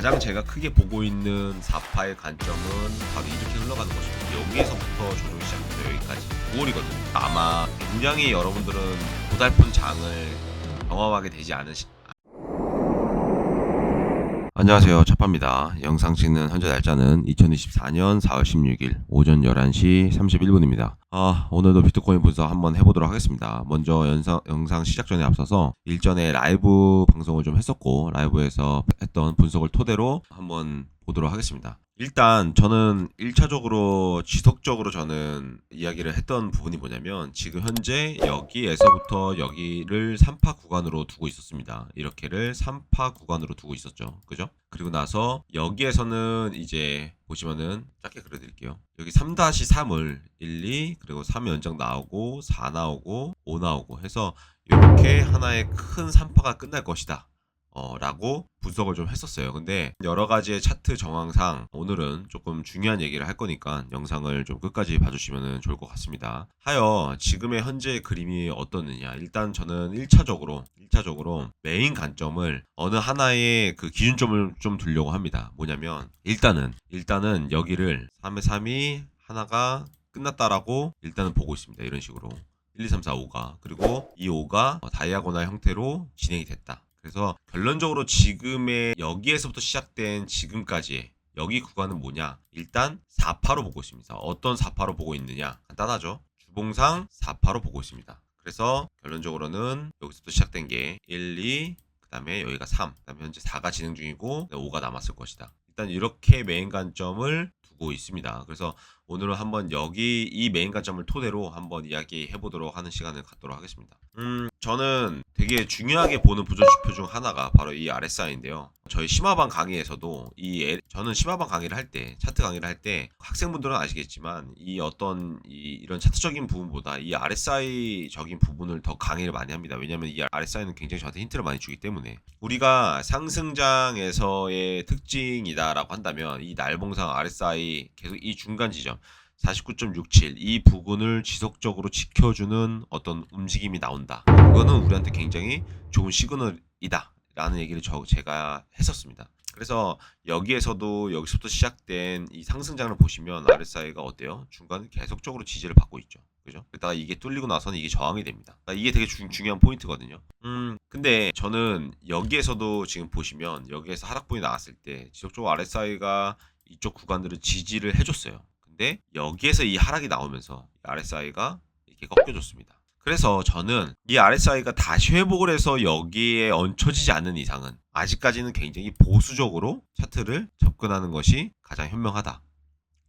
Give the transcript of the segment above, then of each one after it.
가장 제가 크게 보고 있는 4파의 관점은 바로 이렇게 흘러가는 것입니다. 여기에서부터 조정이 시작돼서 여기까지 9월이거든요. 아마 굉장히 여러분들은 고달픈 장을 경험하게 되지 않으시. 안녕하세요. 차파입니다. 영상 찍는 현재 날짜는 2024년 4월 16일 오전 11시 31분입니다. 아, 오늘도 비트코인 분석 한번 해보도록 하겠습니다. 먼저 영상, 영상 시작 전에 앞서서 일전에 라이브 방송을 좀 했었고, 라이브에서 했던 분석을 토대로 한번 보도록 하겠습니다. 일단 저는 1차적으로 지속적으로 저는 이야기를 했던 부분이 뭐냐면 지금 현재 여기에서부터 여기를 3파 구간으로 두고 있었습니다. 이렇게를 3파 구간으로 두고 있었죠. 그죠? 그리고 나서 여기에서는 이제 보시면은 짧게 그려드릴게요. 여기 3-3을 1, 2 그리고 3 연장 나오고 4 나오고 5 나오고 해서 이렇게 하나의 큰 3파가 끝날 것이다. 어, 라고 분석을 좀 했었어요. 근데 여러 가지의 차트 정황상 오늘은 조금 중요한 얘기를 할 거니까 영상을 좀 끝까지 봐주시면 좋을 것 같습니다. 하여 지금의 현재 그림이 어떻느냐. 일단 저는 1차적으로, 1차적으로 메인 관점을 어느 하나의 그 기준점을 좀 두려고 합니다. 뭐냐면 일단은, 일단은 여기를 3의 3이 하나가 끝났다라고 일단은 보고 있습니다. 이런 식으로. 1, 2, 3, 4, 5가. 그리고 이 5가 다이아고날 형태로 진행이 됐다. 그래서 결론적으로 지금의 여기에서부터 시작된 지금까지의 여기 구간은 뭐냐? 일단 4파로 보고 있습니다. 어떤 4파로 보고 있느냐? 간단하죠. 주봉상 4파로 보고 있습니다. 그래서 결론적으로는 여기서부터 시작된 게 1, 2, 그 다음에 여기가 3, 그 다음에 현재 4가 진행 중이고 5가 남았을 것이다. 일단 이렇게 메인 관점을 두고 있습니다. 그래서 오늘은 한번 여기 이 메인 관점을 토대로 한번 이야기해 보도록 하는 시간을 갖도록 하겠습니다. 음, 저는 되게 중요하게 보는 부조지표 중 하나가 바로 이 RSI인데요. 저희 심화반 강의에서도 이 L- 저는 심화반 강의를 할 때, 차트 강의를 할 때 학생분들은 아시겠지만 이 어떤 이, 이런 차트적인 부분보다 이 RSI적인 부분을 더 강의를 많이 합니다. 왜냐하면 이 RSI는 굉장히 저한테 힌트를 많이 주기 때문에 우리가 상승장에서의 특징이다라고 한다면 이 날봉상 RSI 계속 이 중간 지점 49.67 이 부분을 지속적으로 지켜주는 어떤 움직임이 나온다. 그거는 우리한테 굉장히 좋은 시그널이다. 라는 얘기를 저 제가 했었습니다. 그래서 여기에서도 여기서부터 시작된 이 상승장을 보시면 RSI가 어때요? 중간에 계속적으로 지지를 받고 있죠. 그죠? 그러다가 이게 뚫리고 나서는 이게 저항이 됩니다. 그러니까 이게 되게 중, 중요한 포인트거든요. 음, 근데 저는 여기에서도 지금 보시면 여기에서 하락분이 나왔을 때 지속적으로 RSI가 이쪽 구간들을 지지를 해줬어요. 근데 여기에서 이 하락이 나오면서 RSI가 이렇게 꺾여줬습니다. 그래서 저는 이 RSI가 다시 회복을 해서 여기에 얹혀지지 않는 이상은 아직까지는 굉장히 보수적으로 차트를 접근하는 것이 가장 현명하다.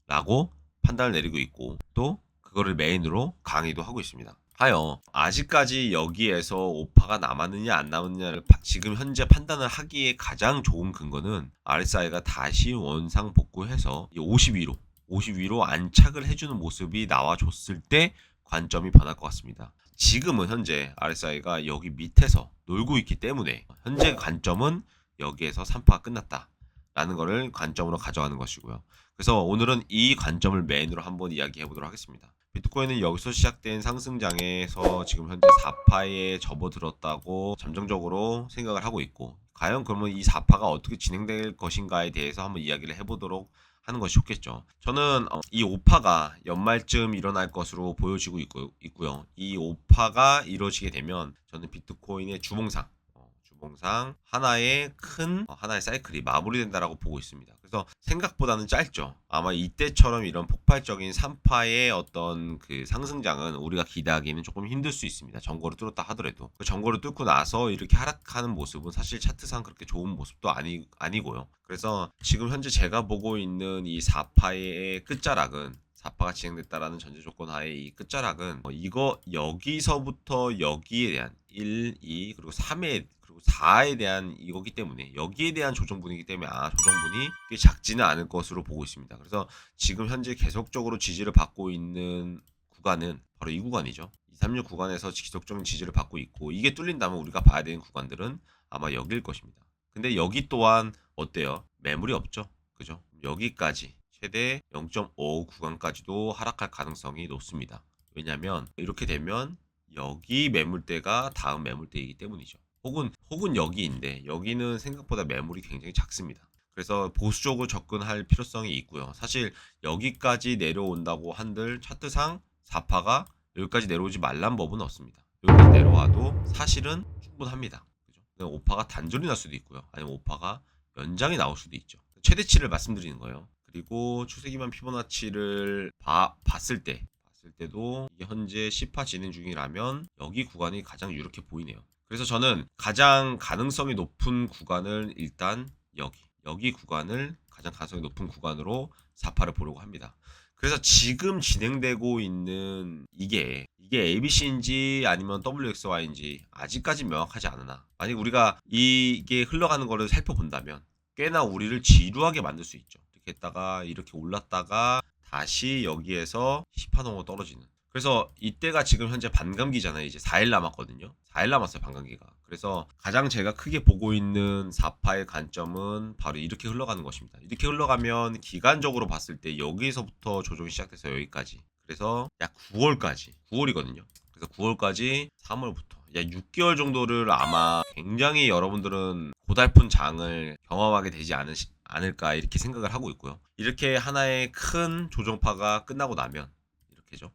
라고 판단을 내리고 있고 또 그거를 메인으로 강의도 하고 있습니다. 하여 아직까지 여기에서 오파가 남았느냐 안 남았느냐를 파- 지금 현재 판단을 하기에 가장 좋은 근거는 RSI가 다시 원상 복구해서 52로 52로 안착을 해주는 모습이 나와줬을 때 관점이 변할 것 같습니다. 지금은 현재 RSI가 여기 밑에서 놀고 있기 때문에 현재 관점은 여기에서 3파가 끝났다. 라는 거를 관점으로 가져가는 것이고요. 그래서 오늘은 이 관점을 메인으로 한번 이야기해 보도록 하겠습니다. 비트코인은 여기서 시작된 상승장에서 지금 현재 4파에 접어들었다고 잠정적으로 생각을 하고 있고 과연 그러면 이 4파가 어떻게 진행될 것인가에 대해서 한번 이야기를 해보도록 하는 것이 좋겠죠. 저는 어, 이 5파가 연말쯤 일어날 것으로 보여지고 있고, 있고요. 이 5파가 이루어지게 되면 저는 비트코인의 주봉상 어, 주봉상 하나의 큰 어, 하나의 사이클이 마무리된다라고 보고 있습니다. 그래서 생각보다는 짧죠. 아마 이때처럼 이런 폭발적인 3파의 어떤 그 상승장은 우리가 기대하기는 조금 힘들 수 있습니다. 전고를 뚫었다 하더라도 그 전고를 뚫고 나서 이렇게 하락하는 모습은 사실 차트상 그렇게 좋은 모습도 아니 아니고요. 그래서 지금 현재 제가 보고 있는 이 4파의 끝자락은 4파가 진행됐다라는 전제 조건 하에 이 끝자락은 어, 이거 여기서부터 여기에 대한 1, 2 그리고 3에 그리고 4에 대한 이거기 때문에 여기에 대한 조정분이기 때문에 아 조정분이 꽤 작지는 않을 것으로 보고 있습니다. 그래서 지금 현재 계속적으로 지지를 받고 있는 구간은 바로 이 구간이죠. 236 구간에서 지속적인 지지를 받고 있고 이게 뚫린다면 우리가 봐야 되는 구간들은 아마 여기일 것입니다. 근데 여기 또한 어때요? 매물이 없죠. 그죠? 여기까지 최대 0.5 구간까지도 하락할 가능성이 높습니다. 왜냐하면 이렇게 되면 여기 매물대가 다음 매물대이기 때문이죠. 혹은 혹은 여기인데 여기는 생각보다 매물이 굉장히 작습니다. 그래서 보수적으로 접근할 필요성이 있고요. 사실 여기까지 내려온다고 한들 차트상 4파가 여기까지 내려오지 말란 법은 없습니다. 여기까지 내려와도 사실은 충분합니다. 그죠? 5파가 단절이 날 수도 있고요. 아니면 5파가 연장이 나올 수도 있죠. 최대치를 말씀드리는 거예요. 그리고 추세기만 피보나치를 봐- 봤을 때 봤을 때도 현재 10파 진행 중이라면 여기 구간이 가장 유력해 보이네요. 그래서 저는 가장 가능성이 높은 구간을 일단 여기 여기 구간을 가장 가능성이 높은 구간으로 4파를 보려고 합니다. 그래서 지금 진행되고 있는 이게 이게 ABC인지 아니면 WXY인지 아직까지 명확하지 않으나 만약 우리가 이게 흘러가는 거를 살펴본다면 꽤나 우리를 지루하게 만들 수 있죠. 이렇게 했다가 이렇게 올랐다가 다시 여기에서 10파 넘어 떨어지는. 그래서 이때가 지금 현재 반감기잖아요. 이제 4일 남았거든요. 4일 남았어요, 반감기가. 그래서 가장 제가 크게 보고 있는 4파의 관점은 바로 이렇게 흘러가는 것입니다. 이렇게 흘러가면 기간적으로 봤을 때 여기서부터 조정이 시작돼서 여기까지. 그래서 약 9월까지. 9월이거든요. 그래서 9월까지 3월부터 약 6개월 정도를 아마 굉장히 여러분들은 고달픈 장을 경험하게 되지 않으시, 않을까 이렇게 생각을 하고 있고요. 이렇게 하나의 큰 조정파가 끝나고 나면 이렇게죠.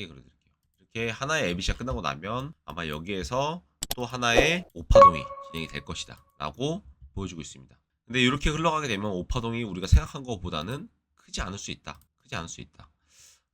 제가 세게 그려드릴게요. 이렇게 하나의 ABC가 끝나고 나면 아마 여기에서 또 하나의 오파동이 진행이 될 것이다. 라고 보여주고 있습니다. 근데 이렇게 흘러가게 되면 오파동이 우리가 생각한 것보다는 크지 않을 수 있다. 크지 않을 수 있다.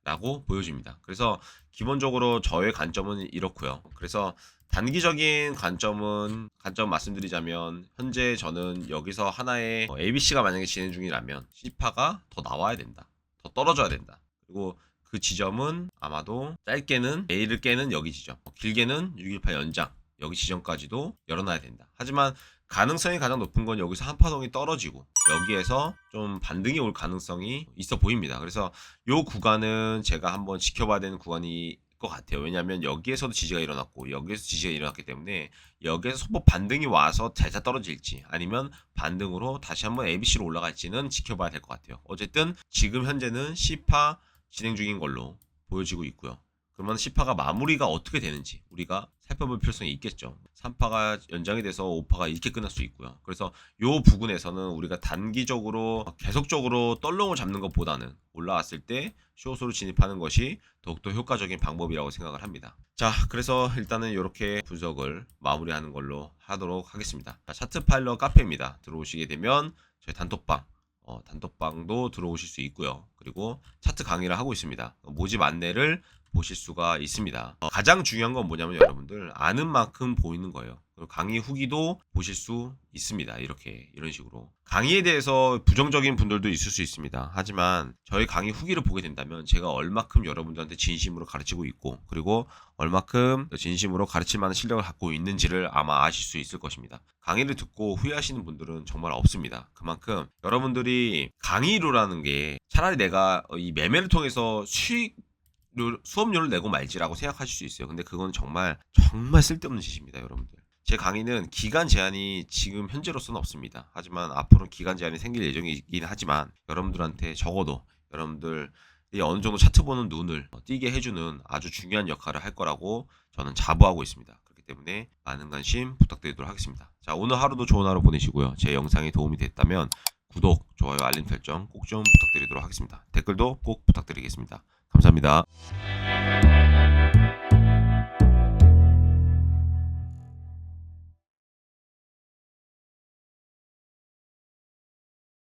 라고 보여집니다. 그래서 기본적으로 저의 관점은 이렇고요. 그래서 단기적인 관점은 관점 말씀드리자면 현재 저는 여기서 하나의 어, ABC가 만약에 진행 중이라면 C파가 더 나와야 된다. 더 떨어져야 된다. 그리고 그 지점은 아마도 짧게는 A를 깨는 여기 지점, 어, 길게는 618 연장 여기 지점까지도 열어놔야 된다. 하지만 가능성이 가장 높은 건 여기서 한파동이 떨어지고 여기에서 좀 반등이 올 가능성이 있어 보입니다. 그래서 이 구간은 제가 한번 지켜봐야 되는 구간이 것 같아요. 왜냐하면 여기에서도 지지가 일어났고 여기에서 지지가 일어났기 때문에 여기에서 소폭 반등이 와서 대자 떨어질지 아니면 반등으로 다시 한번 ABC로 올라갈지는 지켜봐야 될 것 같아요. 어쨌든 지금 현재는 C파 진행 중인 걸로 보여지고 있고요. 그러면 10파가 마무리가 어떻게 되는지 우리가 살펴볼 필요성이 있겠죠. 3파가 연장이 돼서 5파가 이렇게 끝날 수 있고요. 그래서 이 부분에서는 우리가 단기적으로 계속적으로 떨롱을 잡는 것보다는 올라왔을 때 쇼스로 진입하는 것이 더욱더 효과적인 방법이라고 생각을 합니다. 자, 그래서 일단은 이렇게 분석을 마무리하는 걸로 하도록 하겠습니다. 자, 차트 파일럿 카페입니다. 들어오시게 되면 저희 단톡방 어, 단톡방도 들어오실 수 있고요. 그리고 차트 강의를 하고 있습니다. 모집 안내를 보실 수가 있습니다. 어, 가장 중요한 건 뭐냐면 여러분들 아는 만큼 보이는 거예요. 강의 후기도 보실 수 있습니다. 이렇게 이런 식으로 강의에 대해서 부정적인 분들도 있을 수 있습니다. 하지만 저희 강의 후기를 보게 된다면 제가 얼마큼 여러분들한테 진심으로 가르치고 있고 그리고 얼마큼 진심으로 가르칠 만한 실력을 갖고 있는지를 아마 아실 수 있을 것입니다. 강의를 듣고 후회하시는 분들은 정말 없습니다. 그만큼 여러분들이 강의료라는 게 차라리 내가 이 매매를 통해서 수익 수업료를 내고 말지라고 생각하실 수 있어요. 근데 그건 정말 정말 쓸데없는 짓입니다, 여러분들. 제 강의는 기간 제한이 지금 현재로서는 없습니다. 하지만 앞으로는 기간 제한이 생길 예정이긴 하지만 여러분들한테 적어도 여러분들이 어느 정도 차트 보는 눈을 띄게 해주는 아주 중요한 역할을 할 거라고 저는 자부하고 있습니다. 그렇기 때문에 많은 관심 부탁드리도록 하겠습니다. 자, 오늘 하루도 좋은 하루 보내시고요. 제 영상이 도움이 됐다면 구독, 좋아요, 알림 설정 꼭 좀 부탁드리도록 하겠습니다. 댓글도 꼭 부탁드리겠습니다. 감사합니다.